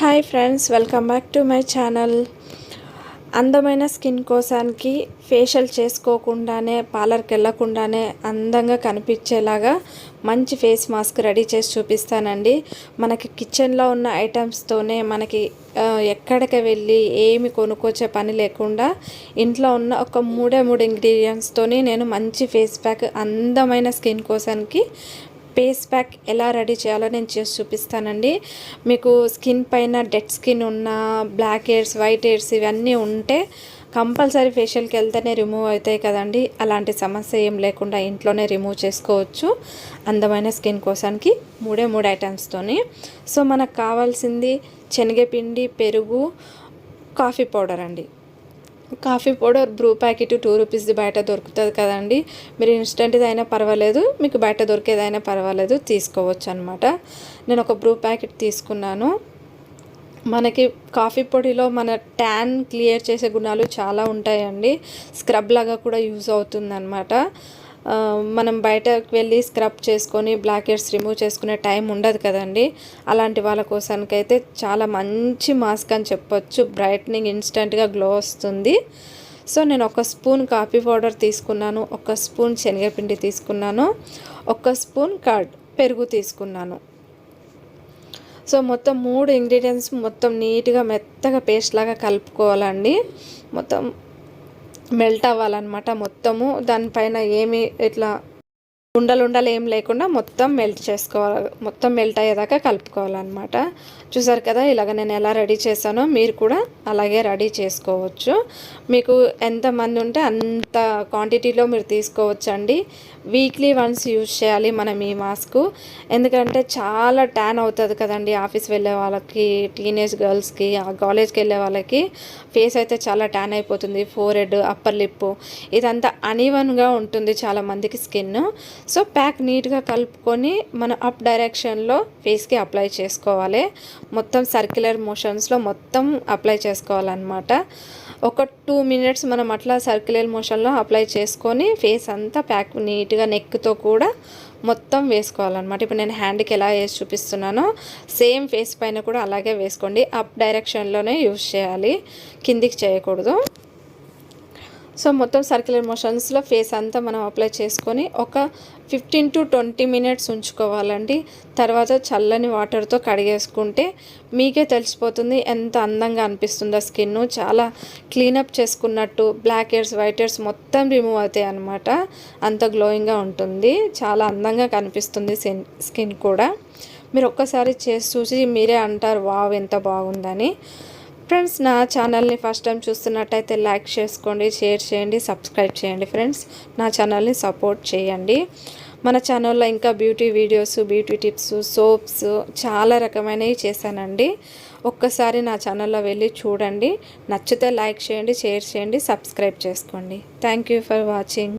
Hi friends welcome back to my channel. అందమైన skin కోసానికి facial చేసుకోకుండానే పార్లర్కి వెళ్ళకుండానే అందంగా కనిపించేలాగా మంచి ఫేస్ మాస్క్ రెడీ చేసి చూపిస్తానండి. మనకి కిచెన్లో ఉన్న ఐటమ్స్తోనే మనకి ఎక్కడికి వెళ్ళి ఏమి కొనుక్కొచ్చే పని లేకుండా ఇంట్లో ఉన్న ఒక మూడే మూడు ఇంగ్రీడియంట్స్తోని నేను మంచి ఫేస్ ప్యాక్ అందమైన స్కిన్ కోసానికి ఫేస్ ప్యాక్ ఎలా రెడీ చేయాలో నేను చేసి చూపిస్తానండి. మీకు స్కిన్ పైన డెడ్ స్కిన్ ఉన్న బ్లాక్ హెయిర్స్ వైట్ హెయిర్స్ ఇవన్నీ ఉంటే కంపల్సరీ ఫేషియల్కి వెళ్తేనే రిమూవ్ అవుతాయి కదండి. అలాంటి సమస్య ఏం లేకుండా ఇంట్లోనే రిమూవ్ చేసుకోవచ్చు. అందమైన స్కిన్ కోసానికి మూడే మూడు ఐటమ్స్తోని సో మనకు కావాల్సింది శనగపిండి పెరుగు కాఫీ పౌడర్ అండి. Coffee powder Bru packet two రూపీస్ది బయట దొరుకుతుంది కదండి. మీరు ఇన్స్టెంట్ది అయినా పర్వాలేదు మీకు బయట దొరికేదైనా పర్వాలేదు తీసుకోవచ్చు అనమాట నేను ఒక బ్రూ ప్యాకెట్ తీసుకున్నాను. మనకి కాఫీ పొడిలో మన ట్యాన్ క్లియర్ చేసే గుణాలు చాలా ఉంటాయండి. స్క్రబ్ లాగా కూడా యూజ్ అవుతుందన్నమాట. ఆ, మనం బయటకు వెళ్ళి స్క్రబ్ చేసుకొని బ్లాక్ హెడ్స్ రిమూవ్ చేసుకునే టైం ఉండదు కదండి. అలాంటి వాళ్ళ కోసానికైతే చాలా మంచి మాస్క్ అని చెప్పొచ్చు. బ్రైట్నింగ్ ఇన్స్టెంట్గా గ్లో వస్తుంది. సో నేను ఒక స్పూన్ కాఫీ పౌడర్ తీసుకున్నాను. ఒక స్పూన్ శనగపిండి తీసుకున్నాను. ఒక స్పూన్ కర్డ్ పెరుగు తీసుకున్నాను. సో మొత్తం మూడు ఇంగ్రీడియంట్స్ మొత్తం నీట్గా మెత్తగా పేస్ట్ లాగా కలుపుకోవాలండి. మొత్తం మెల్ట్ అవ్వాలన్నమాట మొత్తము. దానిపైన ఏమి ఇట్లా ఉండలు ఉండలు ఏం లేకుండా మొత్తం మెల్ట్ చేసుకోవాలి. మొత్తం మెల్ట్ అయ్యేదాకా కలుపుకోవాలన్నమాట. చూసారు కదా ఇలాగ నేను ఎలా రెడీ చేశానో మీరు కూడా అలాగే రెడీ చేసుకోవచ్చు. మీకు ఎంతమంది ఉంటే అంత క్వాంటిటీలో మీరు తీసుకోవచ్చు అండి వీక్లీ వన్స్ యూజ్ చేయాలి మనం ఈ మాస్క్. ఎందుకంటే చాలా ట్యాన్ అవుతుంది కదండి ఆఫీస్ వెళ్ళే వాళ్ళకి టీనేజ్ గర్ల్స్కి కాలేజ్కి వెళ్ళే వాళ్ళకి. ఫేస్ అయితే చాలా ట్యాన్ అయిపోతుంది ఫోర్ హెడ్ అప్పర్ లిప్ ఇదంతా అనివన్గా ఉంటుంది చాలా మందికి స్కిన్. సో ప్యాక్ నీట్గా కలుపుకొని మనం అప్ డైరెక్షన్లో ఫేస్కి అప్లై చేసుకోవాలి. మొత్తం సర్క్యులర్ మోషన్స్లో మొత్తం అప్లై చేసుకోవాలన్నమాట. ఒక టూ మినిట్స్ మనం అట్లా సర్క్యులర్ మోషన్లో అప్లై చేసుకొని ఫేస్ అంతా ప్యాక్ నీట్గా నెక్తో కూడా మొత్తం వేసుకోవాలన్నమాట. ఇప్పుడు నేను హ్యాండ్కి ఎలా వేసి చూపిస్తున్నానో సేమ్ ఫేస్ పైన కూడా అలాగే వేసుకోండి. అప్ డైరెక్షన్లోనే యూజ్ చేయాలి. కిందికి చేయకూడదు. సో మొత్తం సర్క్యులర్ మోషన్స్లో ఫేస్ అంతా మనం అప్లై చేసుకొని ఒక ఫిఫ్టీన్ టు ట్వంటీ మినిట్స్ ఉంచుకోవాలండి. తర్వాత చల్లని వాటర్తో కడిగేసుకుంటే మీకే తెలిసిపోతుంది ఎంత అందంగా అనిపిస్తుందో స్కిన్. చాలా క్లీనప్ చేసుకున్నట్టు బ్లాక్ హెయిర్స్ వైట్ హెయిర్స్ మొత్తం రిమూవ్ అవుతాయి అనమాట అంత గ్లోయింగ్గా ఉంటుంది. చాలా అందంగా కనిపిస్తుంది స్కిన్ కూడా. మీరు ఒక్కసారి చేసి చూసి మీరే అంటారు వావ్ ఎంత బాగుందని. ఫ్రెండ్స్ నా ఛానల్ని ఫస్ట్ టైం చూస్తున్నట్టయితే లైక్ చేసుకోండి షేర్ చేయండి సబ్స్క్రైబ్ చేయండి ఫ్రెండ్స్. నా ఛానల్ని సపోర్ట్ చేయండి. మన ఛానల్లో ఇంకా beauty videos beauty tips soaps చాలా రకమైనవి చేశానండి. ఒక్కసారి నా ఛానల్లో వెళ్ళి చూడండి. నచ్చితే లైక్ చేయండి షేర్ చేయండి సబ్స్క్రైబ్ చేసుకోండి. Thank you for watching.